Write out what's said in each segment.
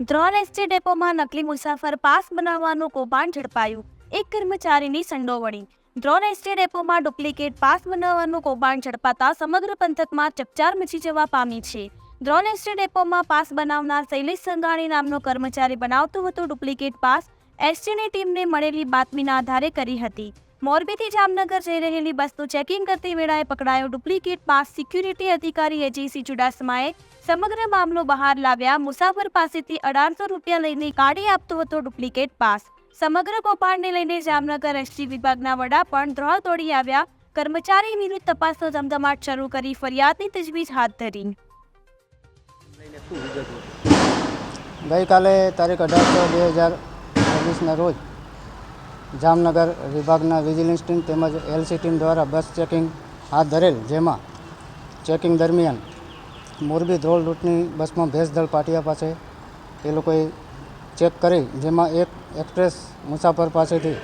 Drona ST ડેપોમાં નકલી મુસાફર pass બનાવવાનું કૌભાંડ ઝડપાયું. એક કર્મચારીની સંડોવણી. ડ્રોન એસટી ડેપોમાં ડુપ્લિકેટ પાસ બનાવવાનું કૌભાંડ ઝડપાતા સમગ્ર પંથકમાં ચકચાર મચી જવા પામી છે. ડ્રોન એસટી ડેપોમાં પાસ બનાવનાર શૈલેષ સંઘાણી નામનો કર્મચારી બનાવતો હતો ડુપ્લિકેટ પાસ. એસટીની ટીમને મળેલી બાતમીના આધારે કરી હતી. મોરબીથી જામનગર જઈ રહેલી બસનું ચેકિંગ કરતી વેળાએ પકડાયો ડુપ્લિકેટ પાસ સિક્યુરિટી અધિકારી એજીસી ચુડાસમાએ સમગ્ર મામલો બહાર લાવ્યા. મુસાફર પાસેથી અઢારસો રૂપિયા લઈને કાઢી આપતો હતો ડુપ્લિકેટ પાસ. સમગ્ર કૌભાંડને લઈને જામનગર એસટી વિભાગના વડા પણ દ્રોહ તોડી આવ્યા. કર્મચારી વિરુદ્ધ તપાસનો ધમધમાટ શરૂ કરી ફરિયાદની તજવીજ હાથ ધરી. ગઈકાલે તારીખ અઢાર બે હજાર ચોવીસના રોજ જામનગર વિભાગના વિજિલન્સ ટીમ તેમજ એલસી ટીમ દ્વારા બસ ચેકિંગ હાથ ધરેલ, જેમાં ચેકિંગ દરમિયાન મોરબી ધ્રોલ રૂટની બસમાં ભેંસદળ પાટિયા પાસે એ લોકોએ ચેક કરી, જેમાં એક એક્સપ્રેસ મુસાફર પાસેથી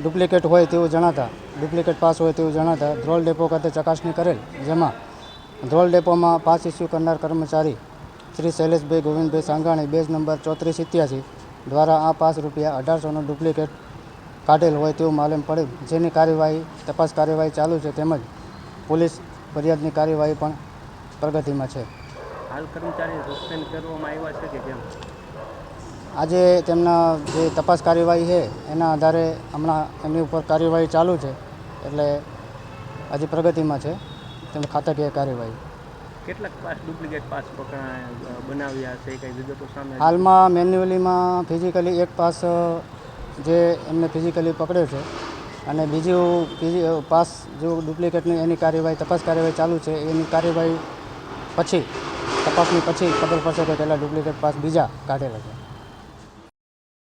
ડુપ્લિકેટ હોય તેવું જણાતા, ડુપ્લિકેટ પાસ હોય તેવું જણાતા ધ્રોલ ડેપો ખાતે ચકાસણી કરેલ, જેમાં ધ્રોલ ડેપોમાં પાસ ઇસ્યુ કરનાર કર્મચારી શ્રી શૈલેષભાઈ ગોવિંદભાઈ સાંગાણી બેઝ નંબર ચોત્રીસ સિત્યાસી, દ્વારા આ પાસ રૂપિયા અઢારસોનો ડુપ્લિકેટ કાઢેલ હોય તેવું માલુમ પડે. જેની કાર્યવાહી તપાસ કાર્યવાહી ચાલુ છે તેમજ પોલીસ ફરિયાદની કાર્યવાહી પણ પ્રગતિમાં છે. હાલ કર્મચારી સસ્પેન્ડ કરવામાં આવ્યા છે કે કેમ? આજે તેમના જે તપાસ કાર્યવાહી છે એના આધારે હમણાં એમની ઉપર કાર્યવાહી ચાલુ છે. એટલે હજી પ્રગતિમાં છે. તેમ ખાતાકીય કાર્યવાહી. કેટલાક પાસ ડુપ્લિકેટ પાસ પકડા બનાવ્યા છે કઈ વિગતો સામે હાલમાં મેન્યુઅલીમાં ફિઝિકલી એક પાસ જે એમને ફિઝિકલી પકડ્યો છે અને બીજું ફિઝી પાસ જો ડુપ્લિકેટની એની કાર્યવાહી, તપાસ કાર્યવાહી ચાલુ છે, એની કાર્યવાહી પછી, તપાસની પછી ખબર પડશે કે પહેલાં ડુપ્લિકેટ પાસ બીજા કાઢેલા છે.